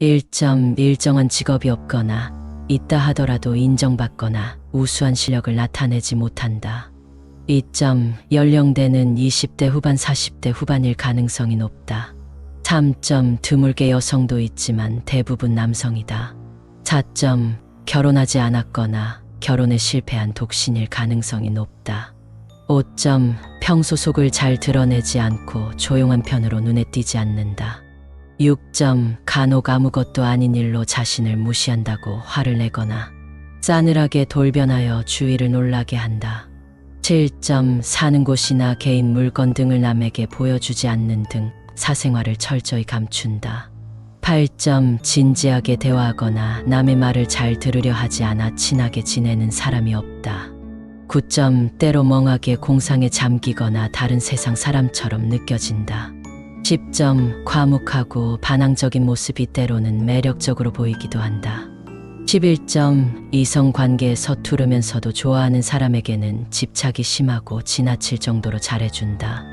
1점 일정한 직업이 없거나 있다 하더라도 인정받거나 우수한 실력을 나타내지 못한다. 2점 연령대는 20대 후반 40대 후반일 가능성이 높다. 3점 드물게 여성도 있지만 대부분 남성이다. 4점 결혼하지 않았거나 결혼에 실패한 독신일 가능성이 높다. 5점 평소 속을 잘 드러내지 않고 조용한 편으로 눈에 띄지 않는다. 6점 간혹 아무것도 아닌 일로 자신을 무시한다고 화를 내거나 싸늘하게 돌변하여 주위를 놀라게 한다. 7점 사는 곳이나 개인 물건 등을 남에게 보여주지 않는 등 사생활을 철저히 감춘다. 8점 진지하게 대화하거나 남의 말을 잘 들으려 하지 않아 친하게 지내는 사람이 없다. 9점 때로 멍하게 공상에 잠기거나 다른 세상 사람처럼 느껴진다. 10점 과묵하고 반항적인 모습이 때로는 매력적으로 보이기도 한다. 11점 이성 관계에 서투르면서도 좋아하는 사람에게는 집착이 심하고 지나칠 정도로 잘해준다.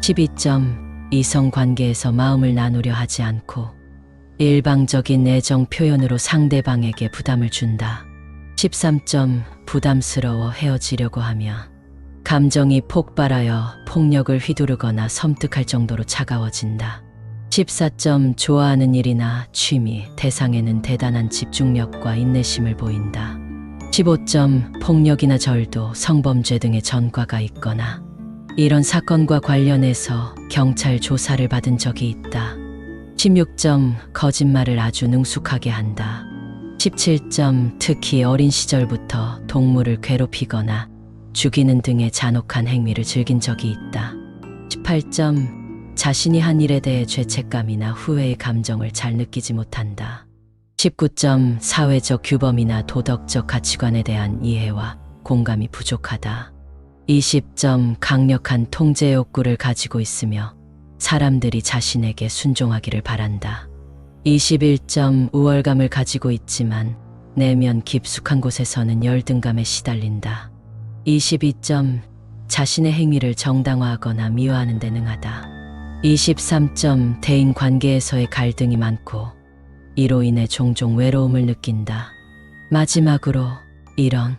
12점 이성 관계에서 마음을 나누려 하지 않고 일방적인 애정 표현으로 상대방에게 부담을 준다. 13점 부담스러워 헤어지려고 하며 감정이 폭발하여 폭력을 휘두르거나 섬뜩할 정도로 차가워진다. 14점 좋아하는 일이나 취미, 대상에는 대단한 집중력과 인내심을 보인다. 15점 폭력이나 절도, 성범죄 등의 전과가 있거나 이런 사건과 관련해서 경찰 조사를 받은 적이 있다. 16점 거짓말을 아주 능숙하게 한다. 17점 특히 어린 시절부터 동물을 괴롭히거나 죽이는 등의 잔혹한 행위를 즐긴 적이 있다. 18점 자신이 한 일에 대해 죄책감이나 후회의 감정을 잘 느끼지 못한다. 19점 사회적 규범이나 도덕적 가치관에 대한 이해와 공감이 부족하다. 20점 강력한 통제 욕구를 가지고 있으며 사람들이 자신에게 순종하기를 바란다. 21점 우월감을 가지고 있지만 내면 깊숙한 곳에서는 열등감에 시달린다. 22 점 자신의 행위를 정당화하거나 미화하는 데 능하다. 23 점 대인 관계에서의 갈등이 많고 이로 인해 종종 외로움을 느낀다. 마지막으로 이런